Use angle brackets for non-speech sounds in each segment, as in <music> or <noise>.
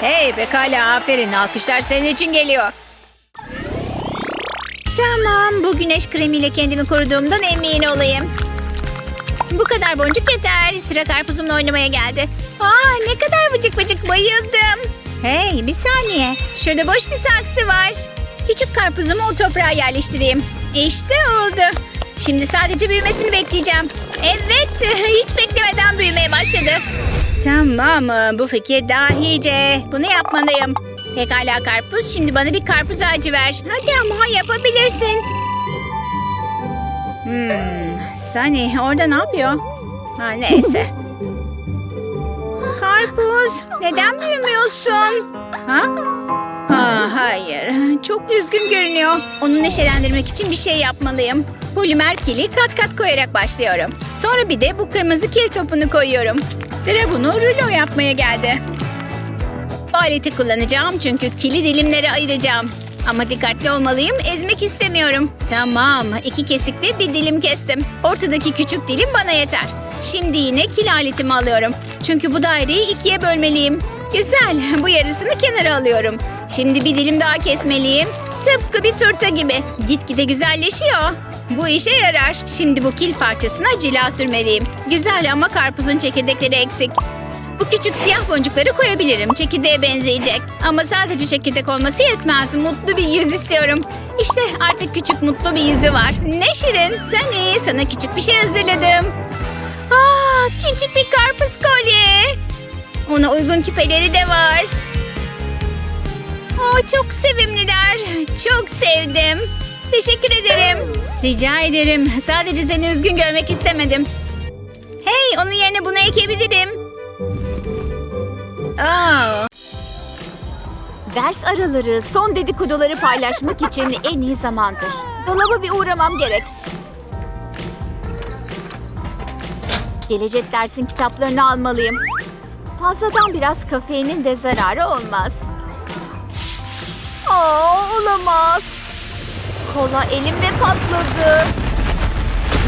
Hey pekala aferin alkışlar senin için geliyor. Tamam bu güneş kremiyle kendimi koruduğumdan emin olayım. Bu kadar boncuk yeter. Sıra karpuzumla oynamaya geldi. Aa ne kadar vıcık vıcık bayıldım. Hey bir saniye. Şurada boş bir saksı var. Küçük karpuzumu o toprağa yerleştireyim. İşte oldu. Şimdi sadece büyümesini bekleyeceğim. Evet <laughs> hiç beklemeden büyümeye başladı. Tamam bu fikir dahice. Bunu yapmalıyım. Pekala karpuz şimdi bana bir karpuz ağacı ver. Hadi ama yapabilirsin. Hmm, Sunny orada ne yapıyor? Ha neyse. <laughs> Karpuz neden büyümüyorsun? Ha? Ha hayır. Çok üzgün görünüyor. Onu neşelendirmek için bir şey yapmalıyım. Polimer kili kat kat koyarak başlıyorum. Sonra bir de bu kırmızı kil topunu koyuyorum. Sıra bunu rulo yapmaya geldi. Bu aleti kullanacağım çünkü kili dilimlere ayıracağım. Ama dikkatli olmalıyım, ezmek istemiyorum. Tamam, iki kesikli bir dilim kestim. Ortadaki küçük dilim bana yeter. Şimdi yine kil aletimi alıyorum. Çünkü bu daireyi ikiye bölmeliyim. Güzel, bu yarısını kenara alıyorum. Şimdi bir dilim daha kesmeliyim. Tıpkı bir turta gibi. Gitgide güzelleşiyor. Bu işe yarar. Şimdi bu kil parçasına cila sürmeliyim. Güzel ama karpuzun çekirdekleri eksik. Bu küçük siyah boncukları koyabilirim. Çekirdeğe benzeyecek. Ama sadece çekirdek olması yetmez. Mutlu bir yüz istiyorum. İşte artık küçük mutlu bir yüzü var. Ne şirin. Sen iyi. Sana küçük bir şey hazırladım. Aa, küçük bir karpuz kolye. Ona uygun küpeleri de var. Aa, çok sevimliler. Çok sevdim. Teşekkür ederim. Rica ederim. Sadece seni üzgün görmek istemedim. Hey, onun yerine bunu ekebilirim. Aa, Ders araları son dedikoduları paylaşmak için en iyi zamandır. Dolaba bir uğramam gerek. Gelecek dersin kitaplarını almalıyım. Fazladan biraz kafeinin de zararı olmaz. Aa, olamaz. Kola elimde patladı.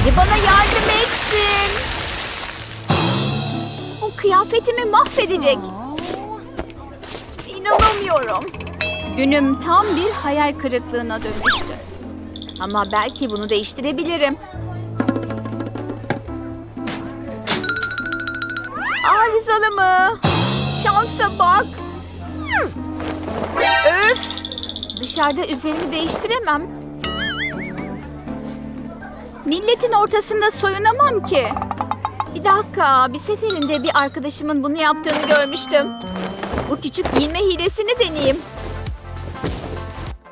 Biri bana yardım etsin. O kıyafetimi mahvedecek. İnanamıyorum. Günüm tam bir hayal kırıklığına dönmüştü. Ama belki bunu değiştirebilirim. Arızalı mı? Şansa bak. Öf! Dışarıda üzerimi değiştiremem. Milletin ortasında soyunamam ki. Bir dakika, bir seferinde bir arkadaşımın bunu yaptığını görmüştüm. Bu küçük giyinme hilesini deneyeyim.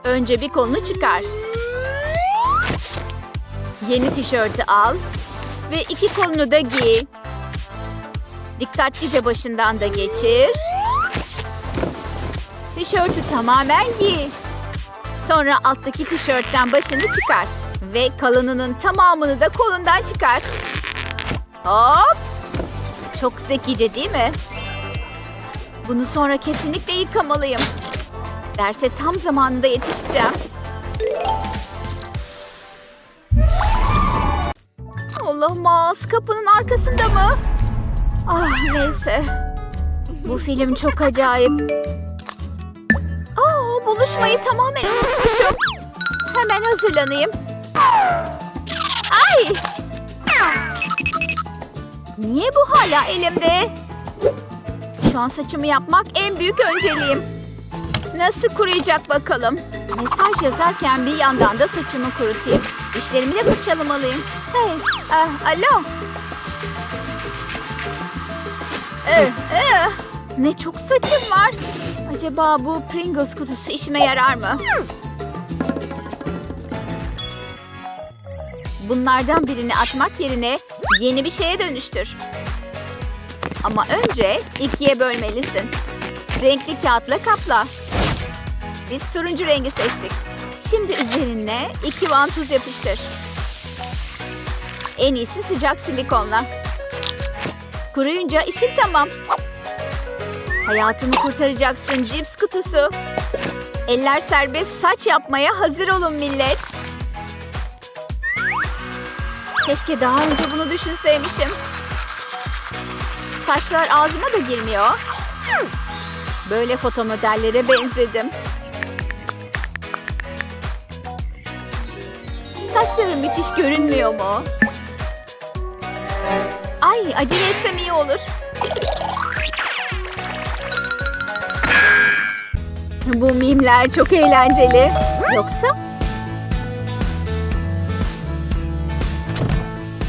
Önce bir kolunu çıkar. Yeni tişörtü al ve iki kolunu da giy. Dikkatlice başından da geçir. Tişörtü tamamen giy. Sonra alttaki tişörtten başını çıkar ve kalınının tamamını da kolundan çıkar. Hop! Çok zekice değil mi? Bunu sonra kesinlikle yıkamalıyım. Derse tam zamanında yetişeceğim. Olamaz. Kapının arkasında mı? Ah neyse. Bu film çok acayip. Aa, buluşmayı tamamen unutmuşum. Hemen hazırlanayım. Ay! Niye bu hala elimde? Şu an saçımı yapmak en büyük önceliğim. Nasıl kuruyacak bakalım. Mesaj yazarken bir yandan da saçımı kurutayım. Dişlerimi de fırçalamalıyım. Hey, ah, alo. Eh. Ne çok saçım var. Acaba bu Pringles kutusu işime yarar mı? Bunlardan birini atmak yerine yeni bir şeye dönüştür. Ama önce ikiye bölmelisin. Renkli kağıtla kapla. Biz turuncu rengi seçtik. Şimdi üzerine iki vantuz yapıştır. En iyisi sıcak silikonla. Kuruyunca işin tamam. Hayatımı kurtaracaksın cips kutusu. Eller serbest saç yapmaya hazır olun millet. Keşke daha önce bunu düşünseymişim. Saçlar ağzıma da girmiyor. Böyle fotomodellere benzedim. Saçlarım müthiş görünmüyor mu? Ay acele etsem iyi olur. Bu mimler çok eğlenceli. Yoksa?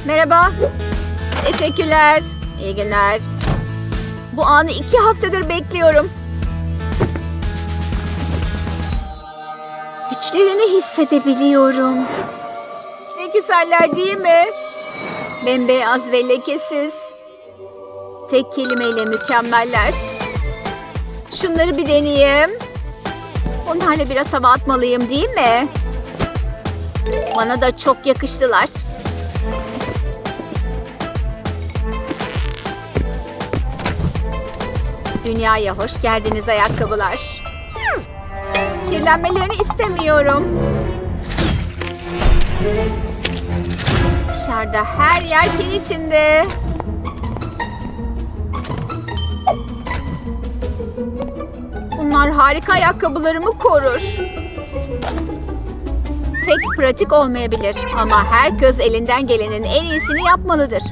Merhaba. Teşekkürler. İyi günler. Bu anı iki haftadır bekliyorum. Güçlerini hissedebiliyorum. Ne güzeller değil mi? Bembeyaz ve lekesiz. Tek kelimeyle mükemmeller. Şunları bir deneyeyim. Onlarla biraz hava atmalıyım değil mi? Bana da çok yakıştılar. Dünyaya hoş geldiniz ayakkabılar. Kirlenmelerini istemiyorum. Dışarıda her yer kir içinde. Bunlar harika ayakkabılarımı korur. Pek pratik olmayabilir ama her kız elinden gelenin en iyisini yapmalıdır.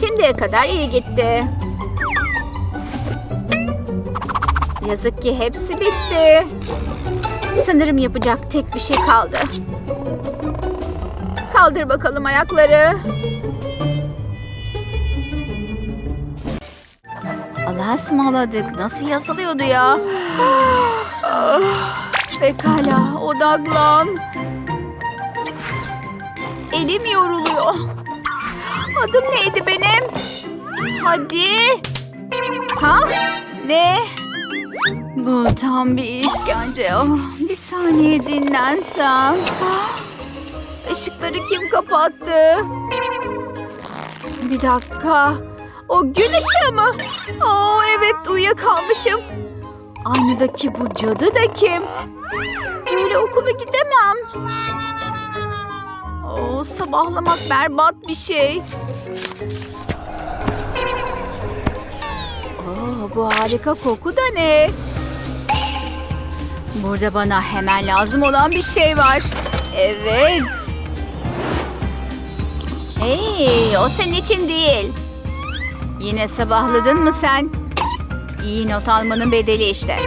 Şimdiye kadar iyi gitti. Yazık ki hepsi bitti. Sanırım yapacak tek bir şey kaldı. Kaldır bakalım ayakları. Allah'a ısmarladık. Nasıl yazılıyordu ya? Ah, <gasps> Pekala, odaklan. Elim yoruluyor. Adım neydi benim? Hadi. Ha? Ne? Bu tam bir işkence. Oh, bir saniye dinlensem. Işıkları kim kapattı? Bir dakika. O gün ışığı mı? Oo, evet uyuyakalmışım. Aynadaki bu cadı da kim? Böyle okula gidemem. Oo, sabahlamak berbat bir şey. Oo, bu harika koku da ne? Burada bana hemen lazım olan bir şey var. Evet. Hey, o senin için değil. Yine sabahladın mı sen? İyi not almanın bedeli işte.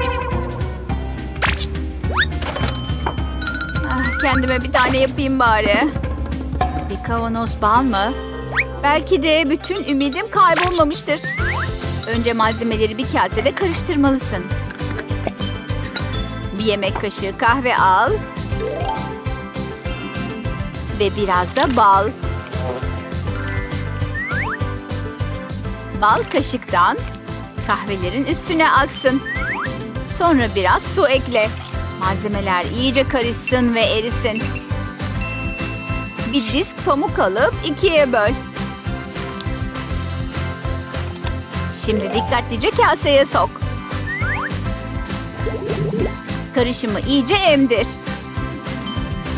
Ah, kendime bir tane yapayım bari. Bir kavanoz bal mı? Belki de bütün ümidim kaybolmamıştır. Önce malzemeleri bir kasede karıştırmalısın. Bir yemek kaşığı kahve al. Ve biraz da bal. Bal kaşıktan kahvelerin üstüne aksın. Sonra biraz su ekle. Malzemeler iyice karışsın ve erisin. Bir disk pamuk alıp ikiye böl. Şimdi dikkatlice kaseye sok. Karışımı iyice emdir.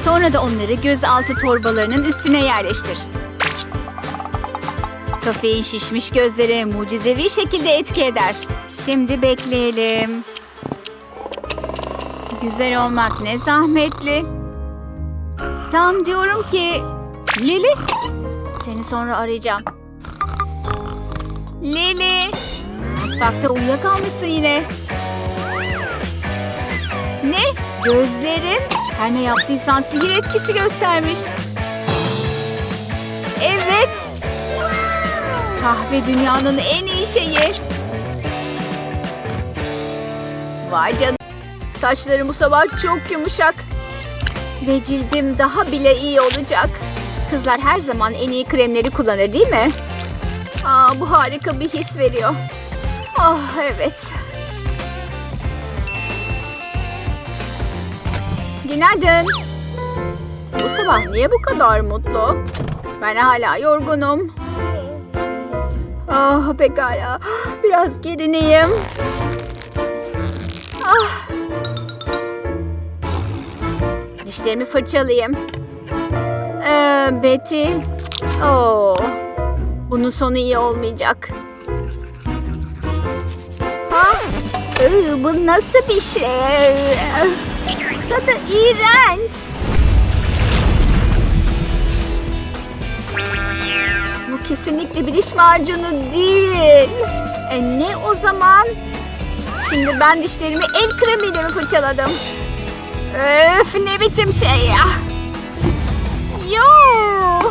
Sonra da onları gözaltı torbalarının üstüne yerleştir. Kafein şişmiş gözlere mucizevi şekilde etki eder. Şimdi bekleyelim. Güzel olmak ne zahmetli. Tam diyorum ki... Lili. Seni sonra arayacağım. Lili. Mutfakta uyuyakalmışsın yine. Ne? Gözlerin? Her ne yaptıysan sihir etkisi göstermiş. Evet. Kahve dünyanın en iyi şeyi. Vay canına. Saçlarım bu sabah çok yumuşak. Ve cildim daha bile iyi olacak. Kızlar her zaman en iyi kremleri kullanır değil mi? Aa, bu harika bir his veriyor. Ah evet. Günaydın. Bu sabah niye bu kadar mutlu? Ben hala yorgunum. Ah pekala. Biraz gerineyim. Ah. Dişlerimi fırçalayayım. Ee, Betty. Oo. Bunun sonu iyi olmayacak. Ha? Ee, bu nasıl bir şey? Tadı iğrenç. Kesinlikle bir diş macunu değil. E ne o zaman? Şimdi ben dişlerimi el kremiyle mi fırçaladım? Öf ne biçim şey ya? Yo.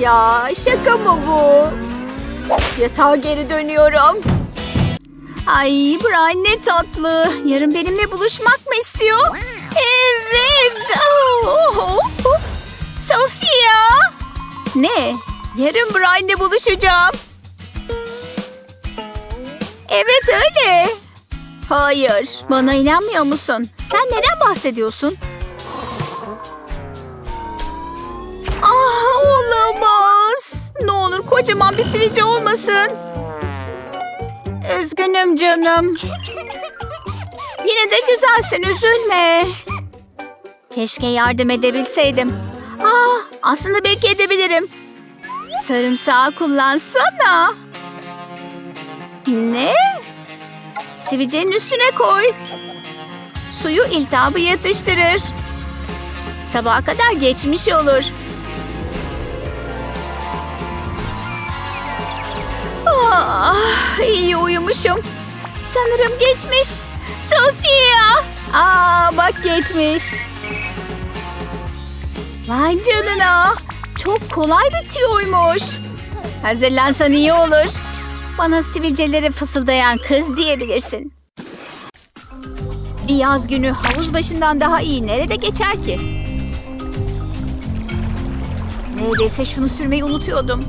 Ya şaka mı bu? Yatağa geri dönüyorum. Ay Brian ne tatlı. Yarın benimle buluşmak mı istiyor? Evet. Oh. Sofia. Ne? Yarın Brian'le buluşacağım. Evet öyle. Hayır. Bana inanmıyor musun? Sen neden bahsediyorsun? Ah olamaz. Ne olur kocaman bir sivilce olmasın. Üzgünüm canım. Yine de güzelsin üzülme. Keşke yardım edebilseydim. Ah aslında belki edebilirim. Sarımsağı kullansana. Ne? Sivilcenin üstüne koy. Suyu iltihabı yatıştırır. Sabaha kadar geçmiş olur. Ah, iyi uyumuşum. Sanırım geçmiş. Sofia. Aa, bak geçmiş. Vay canına. Çok kolay bitiyormuş. Hazırlansan iyi olur. Bana sivilceleri fısıldayan kız diyebilirsin. Bir yaz günü havuz başından daha iyi nerede geçer ki? Neredeyse şunu sürmeyi unutuyordum.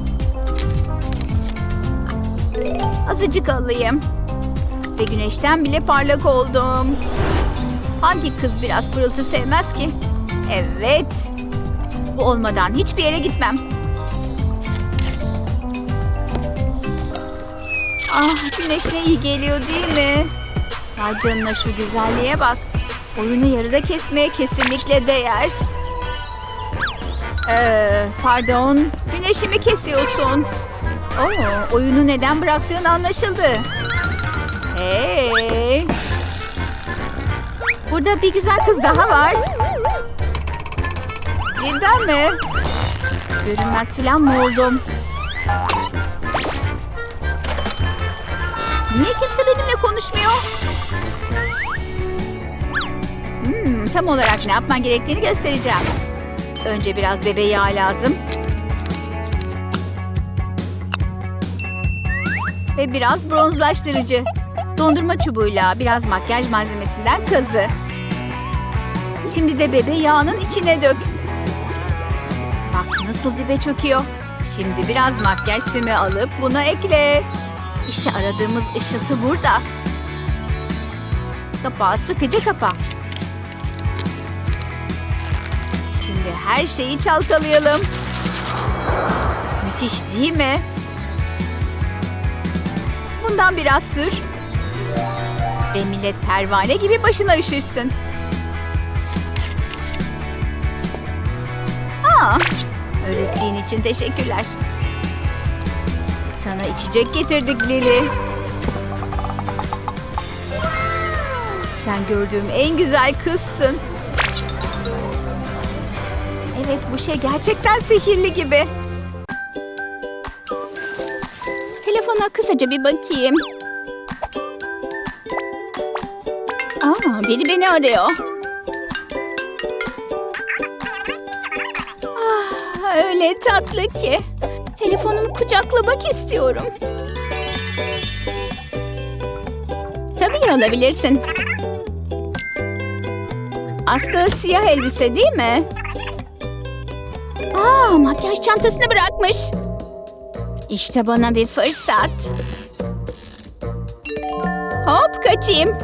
Azıcık alayım. Ve güneşten bile parlak oldum. Hangi kız biraz pırıltı sevmez ki? Evet. Bu olmadan hiçbir yere gitmem. Ah güneş ne iyi geliyor değil mi? Ay canına şu güzelliğe bak. Oyunu yarıda kesmeye kesinlikle değer. Ee, pardon. Güneşimi kesiyorsun. Oo, oyunu neden bıraktığın anlaşıldı. Hey. Burada bir güzel kız daha var. Cidden mi? Görünmez falan mı oldum? Niye kimse benimle konuşmuyor? Hmm, tam olarak ne yapman gerektiğini göstereceğim. Önce biraz bebe yağı lazım. Ve biraz bronzlaştırıcı. Dondurma çubuğuyla biraz makyaj malzemesinden kazı. Şimdi de bebe yağının içine dök. Nasıl dibe çöküyor. Şimdi biraz makyaj simi alıp buna ekle. İşte aradığımız ışıltı burada. Kapağı sıkıca kapa. Şimdi her şeyi çalkalayalım. Müthiş değil mi? Bundan biraz sür. Ve millet pervane gibi başına üşüşsün. Aa, öğrettiğin için teşekkürler. Sana içecek getirdik Lili. Sen gördüğüm en güzel kızsın. Evet bu şey gerçekten sihirli gibi. Telefona kısaca bir bakayım. Aa, biri beni arıyor. Öyle tatlı ki. Telefonumu kucaklamak istiyorum. Tabii alabilirsin. Askılı siyah elbise değil mi? Aa, makyaj çantasını bırakmış. İşte bana bir fırsat. Hop kaçayım.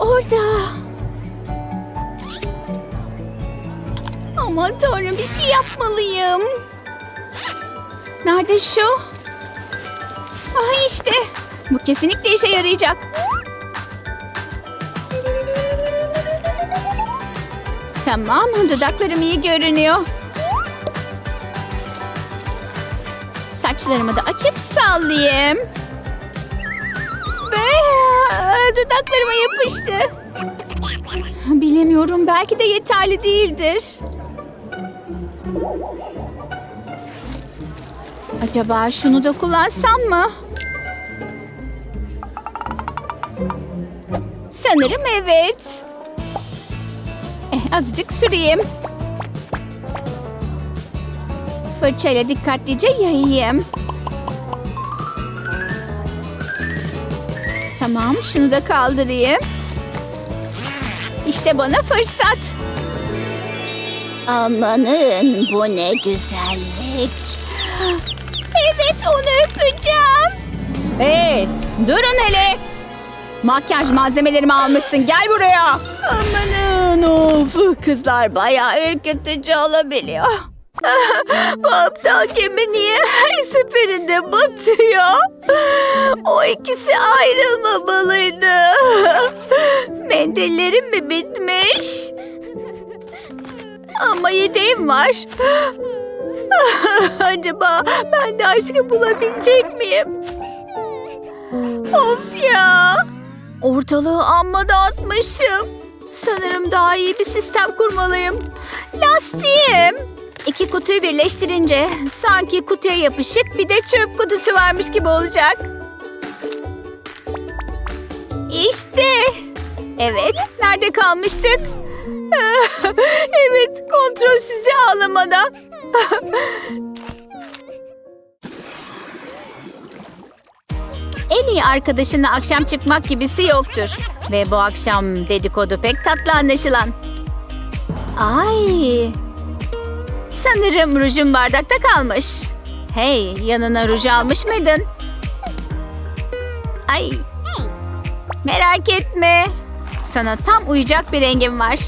Orada. Aman tanrım bir şey yapmalıyım. Nerede şu? Ah işte. Bu kesinlikle işe yarayacak. Tamam, dudaklarım iyi görünüyor. Saçlarımı da açıp sallayayım. Dudaklarıma yapıştı. Bilemiyorum belki de yeterli değildir. Acaba şunu da kullansam mı? Sanırım evet. Eh, azıcık süreyim. Fırçayla dikkatlice yayayım. Tamam, şunu da kaldırayım. İşte bana fırsat. Amanın bu ne güzellik. Evet onu öpeceğim. Hey durun hele. Makyaj malzemelerimi almışsın gel buraya. Amanın of kızlar bayağı ürkütücü olabiliyor. Bu aptal gemi niye her seferinde batıyor? O ikisi ayrılmamalıydı. Mendillerim mi bitmiş? Ama yedeğim var. Acaba ben de aşkı bulabilecek miyim? Of ya. Ortalığı amma dağıtmışım. Sanırım daha iyi bir sistem kurmalıyım. Lastiğim. İki kutuyu birleştirince sanki kutuya yapışık bir de çöp kutusu varmış gibi olacak. İşte. Evet, nerede kalmıştık? <laughs> evet, kontrolsüzce ağlamada. <laughs> en iyi arkadaşınla akşam çıkmak gibisi yoktur. Ve bu akşam dedikodu pek tatlı anlaşılan. Ay. Sanırım rujum bardakta kalmış. Hey, yanına ruj almış mıydın? Ay. Merak etme. Sana tam uyacak bir rengim var.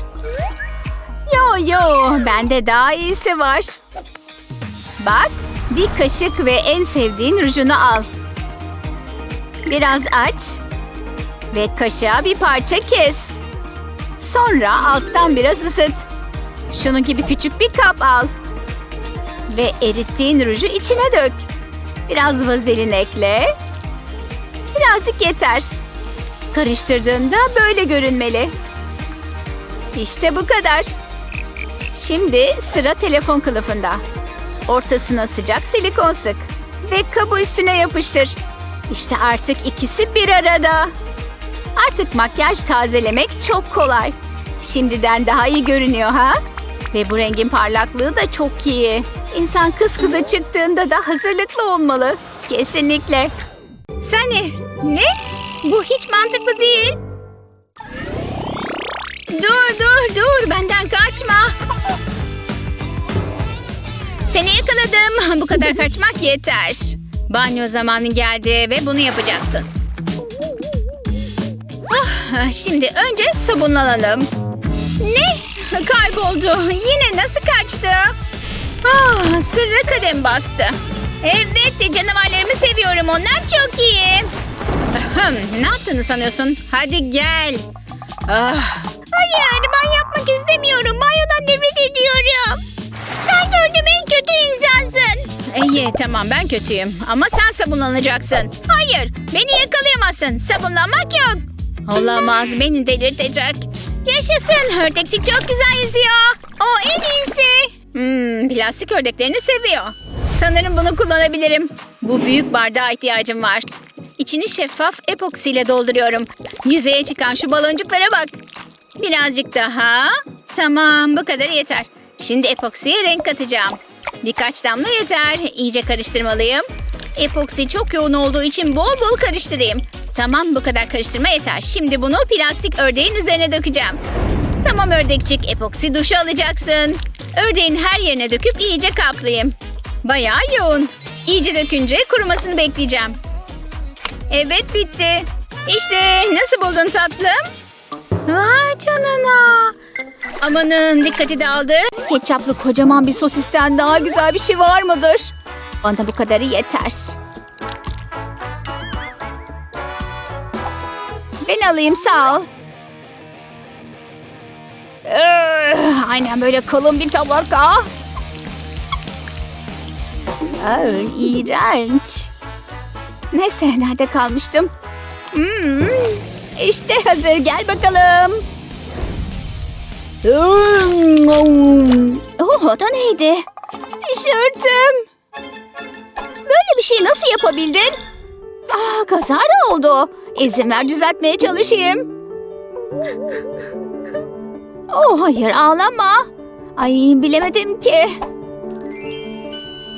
Yo yo, bende daha iyisi var. Bak, bir kaşık ve en sevdiğin rujunu al. Biraz aç ve kaşığa bir parça kes. Sonra alttan biraz ısıt. Şunun gibi küçük bir kap al. Ve erittiğin ruju içine dök. Biraz vazelin ekle. Birazcık yeter. Karıştırdığında böyle görünmeli. İşte bu kadar. Şimdi sıra telefon kılıfında. Ortasına sıcak silikon sık. Ve kabı üstüne yapıştır. İşte artık ikisi bir arada. Artık makyaj tazelemek çok kolay. Şimdiden daha iyi görünüyor ha? Ve bu rengin parlaklığı da çok iyi. İnsan kız kıza çıktığında da hazırlıklı olmalı. Kesinlikle. Sani, ne? Bu hiç mantıklı değil. Dur dur dur benden kaçma. Seni yakaladım. <laughs> Bu kadar kaçmak yeter. Banyo zamanı geldi ve bunu yapacaksın. Ah, şimdi önce sabunlanalım. Ne? <laughs> Kayboldu. Yine nasıl kaçtı? Ah, sırra kadem bastı. Evet, canavarlarımı seviyorum. Onlar çok iyi. Ahem, ne yaptığını sanıyorsun? Hadi gel. Ah. Hayır, ben yapmak istemiyorum. Banyodan nefret ediyorum. Sen gördüğüm en kötü insansın. İyi, tamam ben kötüyüm. Ama sen sabunlanacaksın. Hayır, beni yakalayamazsın. Sabunlanmak yok. Olamaz, beni delirtecek. Yaşasın, ördekçik çok güzel yüzüyor. O en iyisi. Hmm, plastik ördeklerini seviyor. Sanırım bunu kullanabilirim. Bu büyük bardağa ihtiyacım var. İçini şeffaf epoksiyle dolduruyorum. Yüzeye çıkan şu baloncuklara bak. Birazcık daha. Tamam bu kadar yeter. Şimdi epoksiye renk katacağım. Birkaç damla yeter. İyice karıştırmalıyım. Epoksi çok yoğun olduğu için bol bol karıştırayım. Tamam bu kadar karıştırma yeter. Şimdi bunu plastik ördeğin üzerine dökeceğim. Tamam ördekçik epoksi duşu alacaksın. Ördeğin her yerine döküp iyice kaplayayım. Bayağı yoğun. İyice dökünce kurumasını bekleyeceğim. Evet bitti. İşte nasıl buldun tatlım? Vay canına. Amanın dikkati dağıldı. Ketçaplı kocaman bir sosisten daha güzel bir şey var mıdır? Bana bu kadarı yeter. Ben alayım sağ ol. Ee, aynen böyle kalın bir tabaka. Aa, iğrenç. Neyse nerede kalmıştım? Hmm, işte hazır gel bakalım. Oh, o da neydi? Tişörtüm. Böyle bir şey nasıl yapabildin? Ah, kazara oldu. İzin ver düzeltmeye çalışayım. Oh hayır ağlama. Ay bilemedim ki.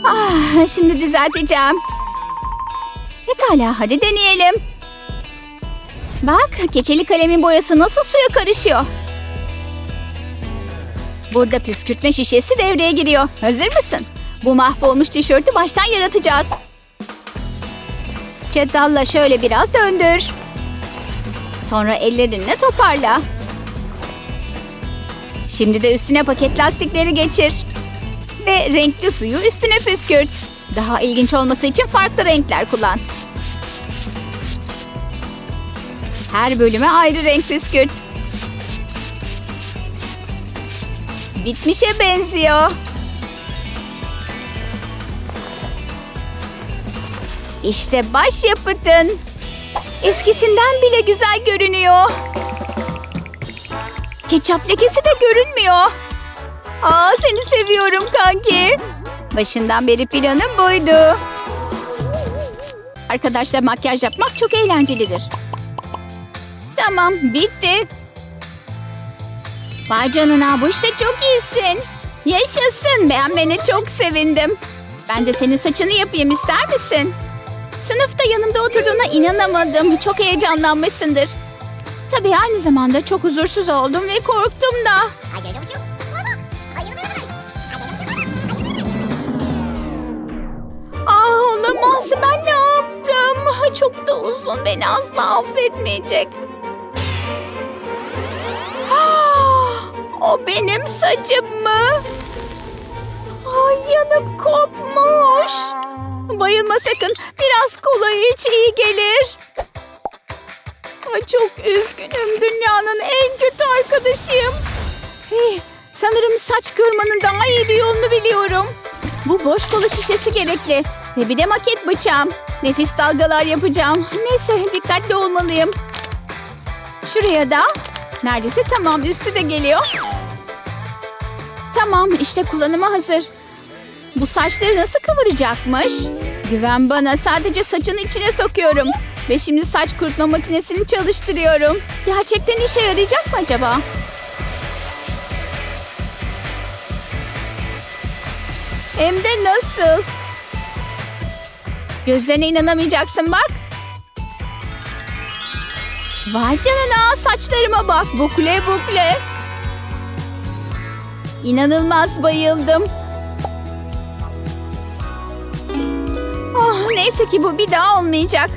Ah, şimdi düzelteceğim. Pekala hadi deneyelim. Bak keçeli kalemin boyası nasıl suya karışıyor. Burada püskürtme şişesi devreye giriyor. Hazır mısın? Bu mahvolmuş tişörtü baştan yaratacağız. Çatalla şöyle biraz döndür. Sonra ellerinle toparla. Şimdi de üstüne paket lastikleri geçir. Ve renkli suyu üstüne püskürt. Daha ilginç olması için farklı renkler kullan. Her bölüme ayrı renk püskürt. Bitmişe benziyor. İşte baş yapıtın. Eskisinden bile güzel görünüyor. Ketçap lekesi de görünmüyor. Aa seni seviyorum kanki. Başından beri planım buydu. Arkadaşlar makyaj yapmak çok eğlencelidir. Tamam bitti. Vay canına bu işte çok iyisin. Yaşasın beğenmene çok sevindim. Ben de senin saçını yapayım ister misin? Sınıfta yanımda oturduğuna inanamadım. Çok heyecanlanmışsındır. Tabii aynı zamanda çok huzursuz oldum ve korktum da. Ah olamaz ben ne yaptım? Çok da uzun beni asla affetmeyecek. Ah, o benim saçım mı? Ay yanıp kopmuş. Bayılma sakın. Biraz kolayı iç iyi gelir. Çok üzgünüm. Dünyanın en kötü arkadaşıyım. Hey, sanırım saç kırmanın daha iyi bir yolunu biliyorum. Bu boş kola şişesi gerekli. Ve bir de maket bıçağım. Nefis dalgalar yapacağım. Neyse dikkatli olmalıyım. Şuraya da. Neredeyse tamam üstü de geliyor. Tamam işte kullanıma hazır. Bu saçları nasıl kıvıracakmış? Güven bana sadece saçın içine sokuyorum. Ve şimdi saç kurutma makinesini çalıştırıyorum. Gerçekten işe yarayacak mı acaba? Hem de nasıl? Gözlerine inanamayacaksın bak. Vay canına saçlarıma bak bukle bukle. İnanılmaz bayıldım. Oh, neyse ki bu bir daha olmayacak.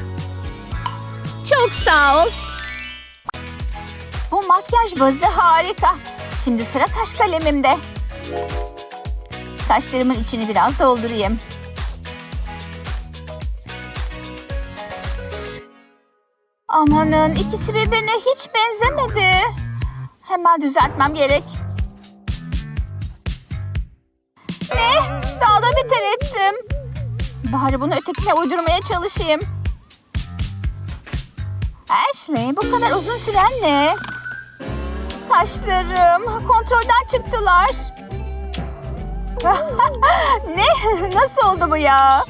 Çok sağ ol. Bu makyaj bazı harika. Şimdi sıra kaş kalemimde. Kaşlarımın içini biraz doldurayım. Amanın ikisi birbirine hiç benzemedi. Hemen düzeltmem gerek. Ne? Daha da beter ettim. Bari bunu ötekine uydurmaya çalışayım. Ashley bu kadar uzun süren ne? Kaşlarım kontrolden çıktılar. <laughs> ne? Nasıl oldu bu ya?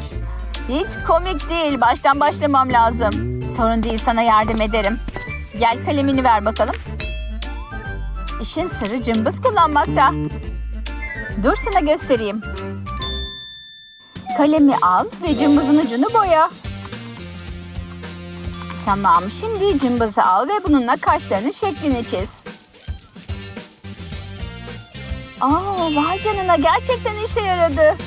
Hiç komik değil. Baştan başlamam lazım. Sorun değil sana yardım ederim. Gel kalemini ver bakalım. İşin sırrı cımbız kullanmakta. Dur sana göstereyim. Kalemi al ve cımbızın ucunu boya. Tamam şimdi cımbızı al ve bununla kaşlarının şeklini çiz. Aa, vay canına gerçekten işe yaradı.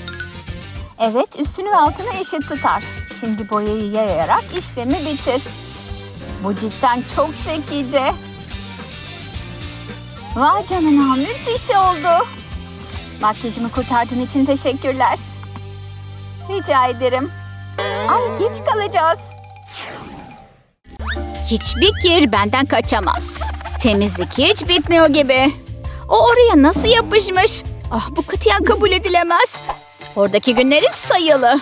Evet üstünü ve altını eşit tutar. Şimdi boyayı yayarak işlemi bitir. Bu cidden çok zekice. Vay canına müthiş oldu. Makyajımı kurtardığın için teşekkürler. Rica ederim. Ay geç kalacağız. Hiçbir kir benden kaçamaz. Temizlik hiç bitmiyor gibi. O oraya nasıl yapışmış? Ah bu katiyen kabul edilemez. Oradaki günlerin sayılı.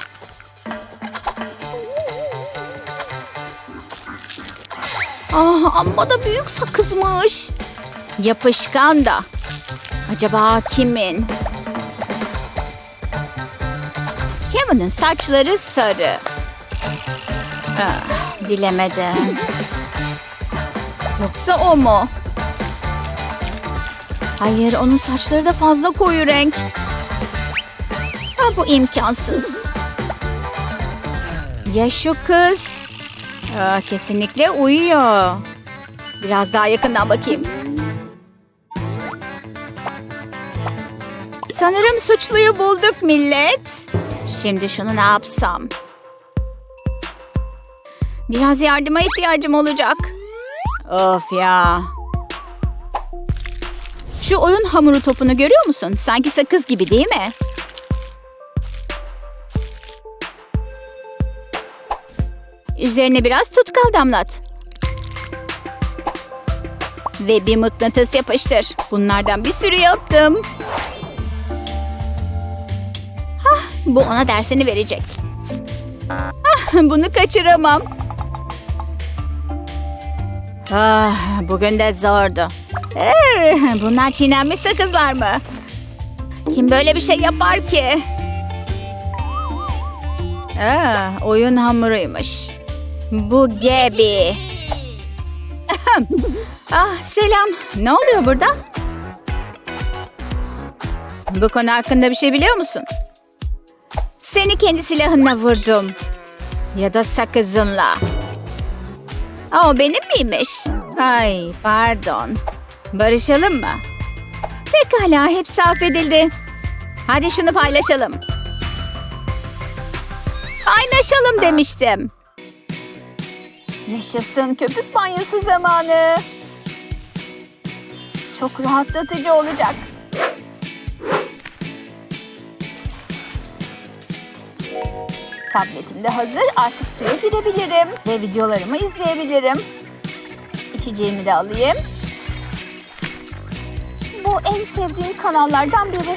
Ah amma da büyük sakızmış. Yapışkan da. Acaba kimin? Kevin'in saçları sarı. Ah, bilemedim. Yoksa o mu? Hayır, onun saçları da fazla koyu renk. Ha, bu imkansız. Ya şu kız? Aa, kesinlikle uyuyor. Biraz daha yakından bakayım. Sanırım suçluyu bulduk millet. Şimdi şunu ne yapsam? Biraz yardıma ihtiyacım olacak. Of ya. Şu oyun hamuru topunu görüyor musun? Sanki sakız gibi değil mi? Üzerine biraz tutkal damlat. Ve bir mıknatıs yapıştır. Bunlardan bir sürü yaptım. Hah, bu ona dersini verecek. Ah, bunu kaçıramam. Ah, bugün de zordu. Ee, bunlar çiğnenmiş sakızlar mı? Kim böyle bir şey yapar ki? Aa, oyun hamuruymuş. Bu Gabi. <laughs> ah selam. Ne oluyor burada? Bu konu hakkında bir şey biliyor musun? Seni kendi silahınla vurdum. Ya da sakızınla. O benim miymiş? Ay pardon. Barışalım mı? Pekala hepsi affedildi. Hadi şunu paylaşalım. Paylaşalım demiştim. Yaşasın köpük banyosu zamanı. Çok rahatlatıcı olacak. Tabletim de hazır. Artık suya girebilirim ve videolarımı izleyebilirim. İçeceğimi de alayım. Bu en sevdiğim kanallardan biri.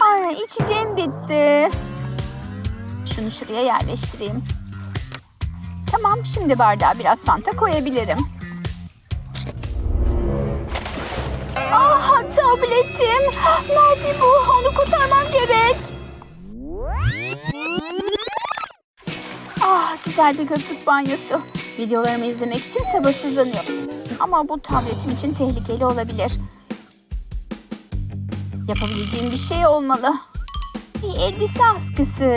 Ay içeceğim bitti. Şunu şuraya yerleştireyim. Tamam şimdi bardağa biraz fanta koyabilirim. Ah tabletim. Nerede bu? Onu güzel bir köpük banyosu. Videolarımı izlemek için sabırsızlanıyorum. Ama bu tabletim için tehlikeli olabilir. Yapabileceğim bir şey olmalı. Bir elbise askısı.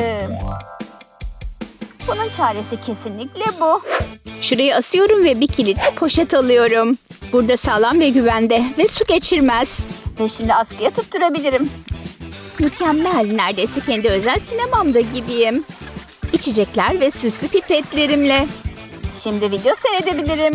Bunun çaresi kesinlikle bu. Şurayı asıyorum ve bir kilitli poşet alıyorum. Burada sağlam ve güvende ve su geçirmez. Ve şimdi askıya tutturabilirim. Mükemmel. Neredeyse kendi özel sinemamda gibiyim. İçecekler ve süslü pipetlerimle. Şimdi video seyredebilirim.